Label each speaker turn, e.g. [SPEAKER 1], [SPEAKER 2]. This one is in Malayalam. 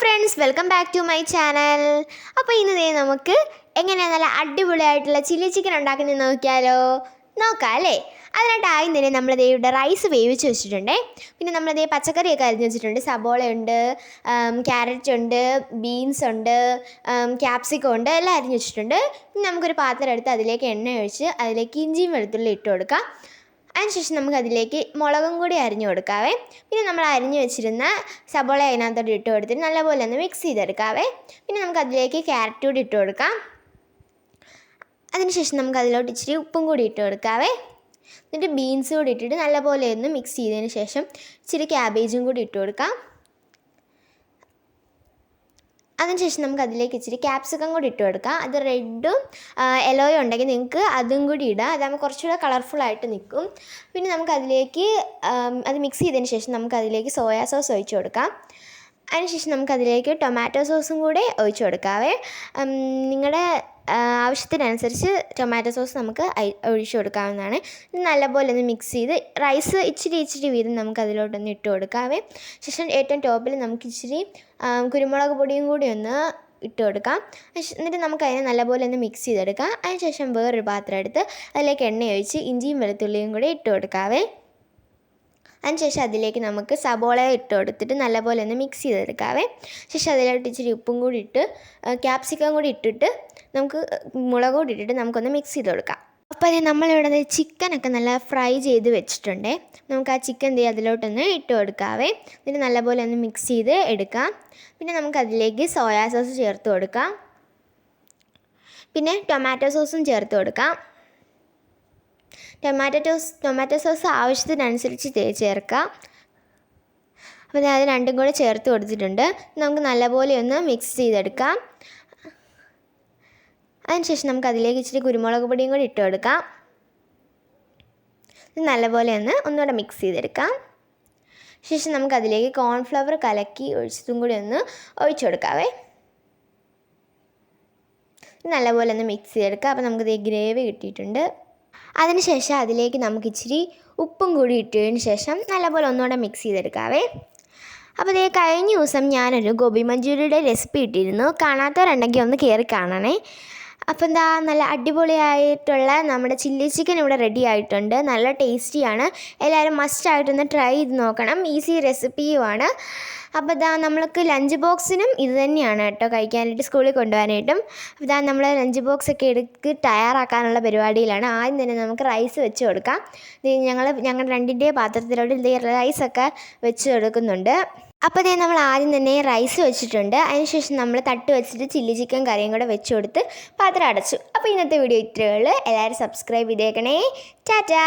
[SPEAKER 1] Friends welcome back to my channel അപ്പോൾ ഇന്ന് നമുക്ക് എങ്ങനെയാണ് നല്ല അടിപൊളിയായിട്ടുള്ള ചില്ലി ചിക്കൻ ഉണ്ടാക്കുന്നത് നോക്കിയാലോ? നോക്കാം അല്ലേ? അതിനായിട്ട് ആദ്യം തന്നെ നമ്മൾ ദേ ഇവിടെ റൈസ് വേവിച്ച് വെച്ചിട്ടുണ്ടേ. പിന്നെ നമ്മൾ ദേ പച്ചക്കറിയൊക്കെ അരിഞ്ഞ് വെച്ചിട്ടുണ്ട്. സബോളയുണ്ട് ക്യാരറ്റ് ഉണ്ട് ബീൻസ് ഉണ്ട് ക്യാപ്സിക്കം ഉണ്ട് എല്ലാം അരിഞ്ഞ് വെച്ചിട്ടുണ്ട്. നമുക്കൊരു പാത്രം എടുത്ത് അതിലേക്ക് എണ്ണ ഒഴിച്ച് അതിലേക്ക് ഇഞ്ചിയും വെളുത്തുള്ളി ഇട്ട് കൊടുക്കാം. അതിനുശേഷം നമുക്ക് അതിലേക്ക് മുളകും കൂടി അരിഞ്ഞു കൊടുക്കാവേ. പിന്നെ നമ്മൾ അരിഞ്ഞു വെച്ചിരുന്ന സബോള അതിനകത്തോട്ട് ഇട്ട് കൊടുത്തിട്ട് നല്ലപോലെ ഒന്ന് മിക്സ് ചെയ്തെടുക്കാവേ. പിന്നെ നമുക്ക് അതിലേക്ക് ക്യാരറ്റ് കൂടി ഇട്ട് കൊടുക്കാം. അതിനുശേഷം നമുക്ക് അതിലോട്ട് ഇച്ചിരി ഉപ്പും കൂടി ഇട്ട് കൊടുക്കാവേ. എന്നിട്ട് ബീൻസ് കൂടി ഇട്ടിട്ട് നല്ലപോലെ ഒന്ന് മിക്സ് ചെയ്തതിന് ശേഷം ഇച്ചിരി ക്യാബേജും കൂടി ഇട്ട് കൊടുക്കാം. അതിനുശേഷം നമുക്ക് അതിലേക്ക് ഇച്ചിരി ക്യാപ്സിക്കം കൂടി ഇട്ട് കൊടുക്കാം. അത് റെഡും യെല്ലോയും ഉണ്ടെങ്കിൽ നിങ്ങൾക്ക് അതും കൂടി ഇടാം. അതാകുമ്പോൾ കുറച്ചുകൂടെ ആയിട്ട് നിൽക്കും. പിന്നെ നമുക്ക് അതിലേക്ക് അത് മിക്സ് ചെയ്തതിന് ശേഷം നമുക്ക് അതിലേക്ക് സോയാ സോസ് ഒഴിച്ചു കൊടുക്കാം. അതിനുശേഷം നമുക്ക് അതിലേക്ക് ടൊമാറ്റോ സോസും കൂടെ ഒഴിച്ചു കൊടുക്കാവേ. നിങ്ങളുടെ ആവശ്യത്തിനനുസരിച്ച് ടൊമാറ്റോ സോസ് നമുക്ക് ഒഴിച്ച് കൊടുക്കാവുന്നതാണ്. നല്ലപോലെ ഒന്ന് മിക്സ് ചെയ്ത് റൈസ് ഇച്ചിരി ഇച്ചിരി വീതം നമുക്ക് അതിലോട്ടൊന്ന് ഇട്ട് കൊടുക്കാവേ. ശേഷം ഏറ്റവും ടോപ്പിൽ നമുക്ക് ഇച്ചിരി കുരുമുളക് പൊടിയും കൂടി ഒന്ന് ഇട്ട് കൊടുക്കാം. എന്നിട്ട് നമുക്ക് അതിനെ നല്ലപോലെ ഒന്ന് മിക്സ് ചെയ്തെടുക്കാം. അതിനുശേഷം വേറൊരു പാത്രം എടുത്ത് അതിലേക്ക് എണ്ണ ഒഴിച്ച് ഇഞ്ചിയും വെളുത്തുള്ളിയും കൂടി ഇട്ട് കൊടുക്കാവേ. അതിനുശേഷം അതിലേക്ക് നമുക്ക് സബോള ഇട്ട് കൊടുത്തിട്ട് നല്ലപോലെ ഒന്ന് മിക്സ് ചെയ്തെടുക്കാവേ. ശേഷം അതിലോട്ട് ഇച്ചിരി ഉപ്പും കൂടി ഇട്ട് ക്യാപ്സിക്കം കൂടി ഇട്ടിട്ട് നമുക്ക് മുളക് കൂടി ഇട്ടിട്ട് നമുക്കൊന്ന് മിക്സ് ചെയ്ത് കൊടുക്കാം. അപ്പോൾ അത് നമ്മളിവിടെ ചിക്കനൊക്കെ നല്ല ഫ്രൈ ചെയ്ത് വെച്ചിട്ടുണ്ടേ. നമുക്ക് ആ ചിക്കൻ ചെയ്യുക അതിലോട്ടൊന്ന് ഇട്ട് കൊടുക്കാവേ. എന്നിട്ട് നല്ലപോലെ ഒന്ന് മിക്സ് ചെയ്ത് എടുക്കാം. പിന്നെ നമുക്ക് അതിലേക്ക് സോയാ സോസ് ചേർത്ത് കൊടുക്കാം. പിന്നെ ടൊമാറ്റോ സോസും ചേർത്ത് കൊടുക്കാം. ടൊമാറ്റോ ടോസ് ടൊമാറ്റോ സോസ് ആവശ്യത്തിനനുസരിച്ച് ചേർക്കാം. അപ്പോൾ ഞാൻ അത് രണ്ടും കൂടെ ചേർത്ത് കൊടുത്തിട്ടുണ്ട്. നമുക്ക് നല്ലപോലെ ഒന്ന് മിക്സ് ചെയ്തെടുക്കാം. അതിനുശേഷം നമുക്ക് അതിലേക്ക് ഇച്ചിരി കുരുമുളക് പൊടിയും കൂടി ഇട്ട് കൊടുക്കാം. ഇത് നല്ലപോലെ ഒന്ന് ഒന്നുകൂടെ മിക്സ് ചെയ്തെടുക്കാം. ശേഷം നമുക്ക് അതിലേക്ക് കോൺഫ്ലവർ കലക്കി ഒഴിച്ചതും കൂടി ഒന്ന് ഒഴിച്ചു കൊടുക്കാവേ. നല്ലപോലെ ഒന്ന് മിക്സ് ചെയ്തെടുക്കാം. അപ്പോൾ നമുക്കിത് ഗ്രേവി കിട്ടിയിട്ടുണ്ട്. അതിനുശേഷം അതിലേക്ക് നമുക്ക് ഇച്ചിരി ഉപ്പും കൂടി ഇട്ടതിന് ശേഷം നല്ലപോലെ ഒന്നുകൂടെ മിക്സ് ചെയ്തെടുക്കാവേ. അപ്പോൾ ഇതേ കഴിഞ്ഞ ദിവസം ഞാനൊരു ഗോബി മഞ്ചൂരിയുടെ റെസിപ്പി ഇട്ടിരുന്നു. കാണാത്തവരുണ്ടെങ്കിൽ ഒന്ന് കയറി കാണണേ. അപ്പോൾ എന്താ നല്ല അടിപൊളിയായിട്ടുള്ള നമ്മുടെ ചില്ലി ചിക്കൻ ഇവിടെ റെഡി ആയിട്ടുണ്ട്. നല്ല ടേസ്റ്റിയാണ്. എല്ലാവരും മസ്റ്റ് മസ്റ്റായിട്ടൊന്ന് ട്രൈ ചെയ്ത് നോക്കണം. ഈസി റെസിപ്പിയുമാണ് അപ്പോൾ ഇതാ നമ്മൾക്ക് ലഞ്ച് ബോക്സിനും ഇത് തന്നെയാണ് കേട്ടോ കഴിക്കാനായിട്ട് സ്കൂളിൽ കൊണ്ടുപോകാനായിട്ടും. അപ്പോൾ ഇതാ നമ്മൾ ലഞ്ച് ബോക്സ് ഒക്കെ എടുത്ത് തയ്യാറാക്കാനുള്ള പരിപാടിയിലാണ്. ആദ്യം തന്നെ നമുക്ക് റൈസ് വെച്ച് കൊടുക്കാം. ഞങ്ങൾ ഞങ്ങളുടെ രണ്ടിന്റെ പാത്രത്തിലോട്ട് ഇത് റൈസൊക്കെ വെച്ച് കൊടുക്കുന്നുണ്ട്. അപ്പോൾ ഇതേ നമ്മൾ ആദ്യം തന്നെ റൈസ് വെച്ചിട്ടുണ്ട്. അതിനുശേഷം നമ്മൾ തട്ട് വെച്ചിട്ട് ചില്ലി ചിക്കൻ കറിയും കൂടെ വെച്ച് കൊടുത്ത് പാത്രം അടച്ചു. അപ്പോൾ ഇന്നത്തെ വീഡിയോ ഇത്രയേ ഉള്ളൂ. എല്ലാവരും സബ്സ്ക്രൈബ് ചെയ്തേക്കണേ. ടാറ്റാ.